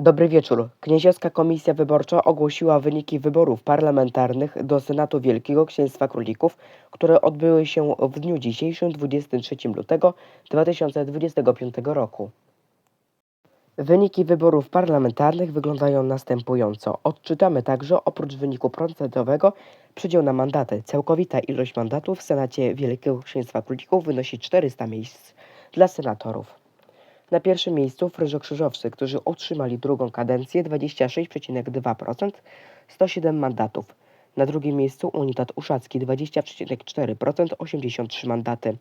Dobry wieczór. Knieziowska Komisja Wyborcza ogłosiła wyniki wyborów parlamentarnych do Senatu Wielkiego Księstwa Królików, które odbyły się w dniu dzisiejszym 23 lutego 2025 roku. Wyniki wyborów parlamentarnych wyglądają następująco. Odczytamy także oprócz wyniku procentowego przydział na mandaty. Całkowita ilość mandatów w Senacie Wielkiego Księstwa Królików wynosi 400 miejsc dla senatorów. Na pierwszym miejscu Fryżokrzyżowcy, którzy otrzymali drugą kadencję 26,2%, 107 mandatów. Na drugim miejscu Unitat Uszacki 20,4%, 83 mandaty.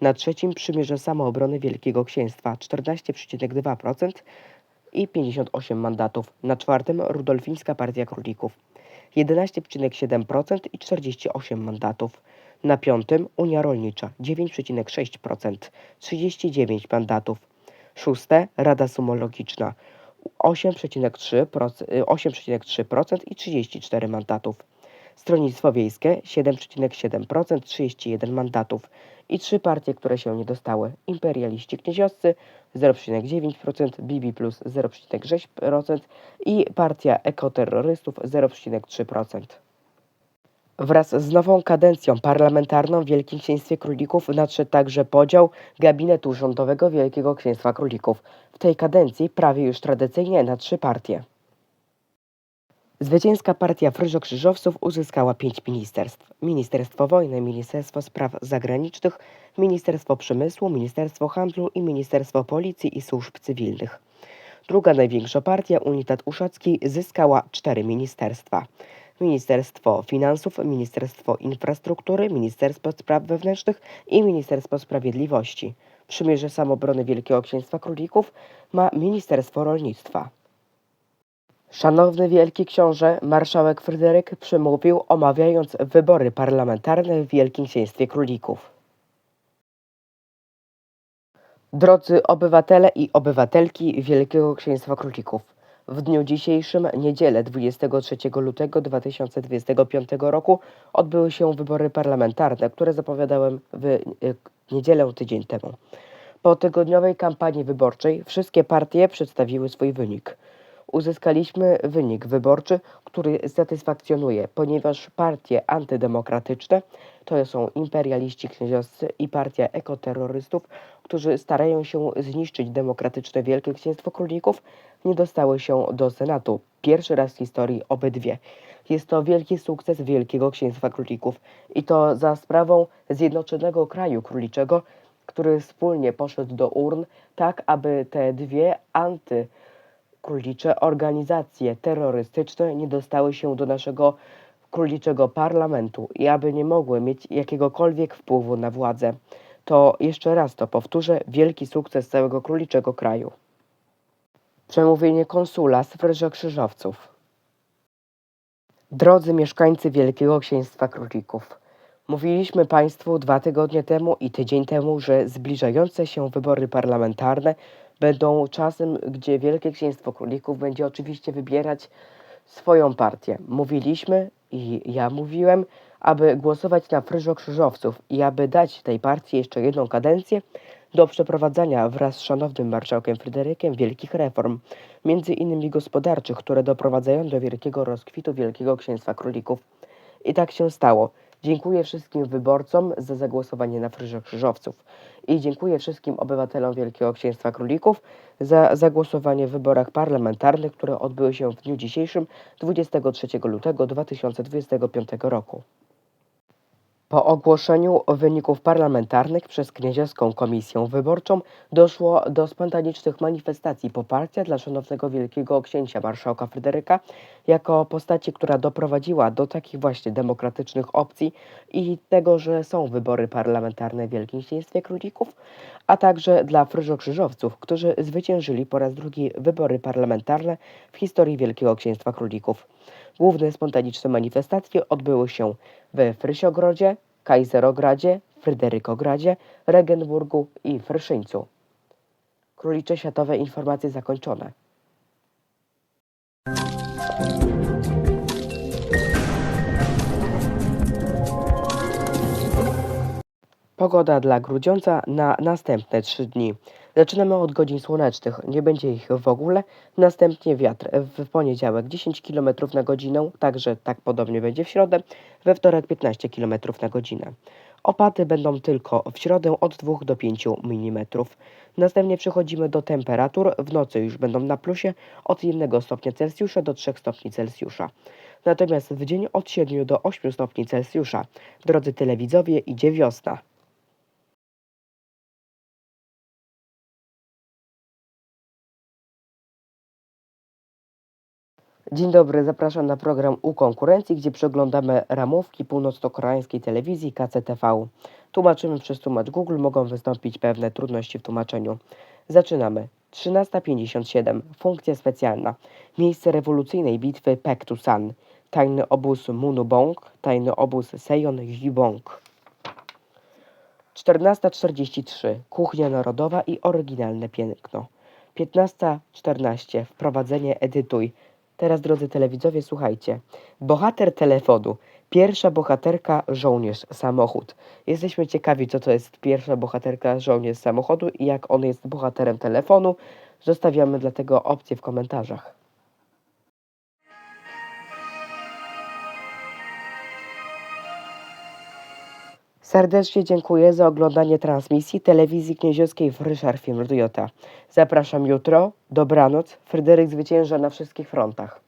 Na trzecim Przymierze Samoobrony Wielkiego Księstwa 14,2% i 58 mandatów. Na czwartym Rudolfińska Partia Królików 11,7% i 48 mandatów. Na piątym Unia Rolnicza 9,6%, 39 mandatów. Szóste Rada Sumologiczna 8,3% y, 8,3% i 34 mandatów. Stronnictwo Wiejskie 7,7%, 31 mandatów. I trzy partie, które się nie dostały. Imperialiści Kniezioscy 0,9%, Bibi plus 0,6% i Partia Ekoterrorystów 0,3%. Wraz z nową kadencją parlamentarną w Wielkim Księstwie Królików nadszedł także podział gabinetu rządowego Wielkiego Księstwa Królików. W tej kadencji prawie już tradycyjnie na trzy partie. Zwycięska partia Fryżokrzyżowców uzyskała pięć ministerstw. Ministerstwo Wojny, Ministerstwo Spraw Zagranicznych, Ministerstwo Przemysłu, Ministerstwo Handlu i Ministerstwo Policji i Służb Cywilnych. Druga największa partia, Unitat Uszacki, zyskała cztery ministerstwa. Ministerstwo Finansów, Ministerstwo Infrastruktury, Ministerstwo Spraw Wewnętrznych i Ministerstwo Sprawiedliwości. Przymierze Samobrony Wielkiego Księstwa Królików ma Ministerstwo Rolnictwa. Szanowny Wielki Książę, marszałek Fryderyk przemówił omawiając wybory parlamentarne w Wielkim Księstwie Królików. Drodzy obywatele i obywatelki Wielkiego Księstwa Królików, w dniu dzisiejszym, niedzielę 23 lutego 2025 roku, odbyły się wybory parlamentarne, które zapowiadałem w e, niedzielę tydzień temu. Po tygodniowej kampanii wyborczej wszystkie partie przedstawiły swój wynik. Uzyskaliśmy wynik wyborczy, który satysfakcjonuje, ponieważ partie antydemokratyczne, to są imperialiści kniezioscy i partia ekoterrorystów, którzy starają się zniszczyć demokratyczne Wielkie Księstwo Królików, nie dostały się do Senatu. Pierwszy raz w historii obydwie. Jest to wielki sukces Wielkiego Księstwa Królików i to za sprawą Zjednoczonego Kraju Króliczego, który wspólnie poszedł do urn, tak aby te dwie anty królicze organizacje terrorystyczne nie dostały się do naszego króliczego parlamentu i aby nie mogły mieć jakiegokolwiek wpływu na władzę. To jeszcze raz to powtórzę, wielki sukces całego króliczego kraju. Przemówienie konsula z Krzyżowców. Drodzy mieszkańcy Wielkiego Księstwa Królików, mówiliśmy Państwu dwa tygodnie temu i tydzień temu, że zbliżające się wybory parlamentarne będą czasem, gdzie Wielkie Księstwo Królików będzie oczywiście wybierać swoją partię. Mówiliśmy i ja mówiłem, aby głosować na Fryżo Krzyżowców i aby dać tej partii jeszcze jedną kadencję do przeprowadzania wraz z szanownym marszałkiem Fryderykiem wielkich reform, między innymi gospodarczych, które doprowadzają do wielkiego rozkwitu Wielkiego Księstwa Królików. I tak się stało. Dziękuję wszystkim wyborcom za zagłosowanie na Fryżo Krzyżowców i dziękuję wszystkim obywatelom Wielkiego Księstwa Królików za zagłosowanie w wyborach parlamentarnych, które odbyły się w dniu dzisiejszym 23 lutego 2025 roku. Po ogłoszeniu wyników parlamentarnych przez Knieziowską Komisję Wyborczą doszło do spontanicznych manifestacji poparcia dla szanownego wielkiego księcia marszałka Fryderyka jako postaci, która doprowadziła do takich właśnie demokratycznych opcji i tego, że są wybory parlamentarne w Wielkim Księstwie Królików, a także dla fryżokrzyżowców, którzy zwyciężyli po raz drugi wybory parlamentarne w historii Wielkiego Księstwa Królików. Główne spontaniczne manifestacje odbyły się we Frysiogrodzie, Kaiserogradzie, Fryderykogradzie, Regenburgu i Fryszyńcu. Królicze Światowe informacje zakończone. Pogoda dla Grudziądza na następne trzy dni. Zaczynamy od godzin słonecznych, nie będzie ich w ogóle. Następnie wiatr w poniedziałek 10 km na godzinę, także tak podobnie będzie w środę. We wtorek 15 km na godzinę. Opady będą tylko w środę od 2 do 5 mm. Następnie przechodzimy do temperatur. W nocy już będą na plusie od 1 stopnia Celsjusza do 3 stopni Celsjusza. Natomiast w dzień od 7 do 8 stopni Celsjusza. Drodzy telewidzowie, idzie wiosna. Dzień dobry, zapraszam na program U Konkurencji, gdzie przeglądamy ramówki północno-koreańskiej telewizji KCTV. Tłumaczymy przez tłumacz Google, mogą wystąpić pewne trudności w tłumaczeniu. Zaczynamy. 13.57. Funkcja specjalna. Miejsce rewolucyjnej bitwy Pektusan. Tajny obóz Munubong, tajny obóz Sejon Jibong. 14.43. Kuchnia narodowa i oryginalne piękno. 15.14. Wprowadzenie edytuj. Teraz, drodzy telewidzowie, słuchajcie. Bohater telefonu. Pierwsza bohaterka żołnierz samochód. Jesteśmy ciekawi, co to jest pierwsza bohaterka żołnierz samochodu i jak on jest bohaterem telefonu. Zostawiamy dlatego opcję w komentarzach. Serdecznie dziękuję za oglądanie transmisji telewizji knieziowskiej w Ryszard Film. Zapraszam jutro. Dobranoc. Fryderyk zwycięża na wszystkich frontach.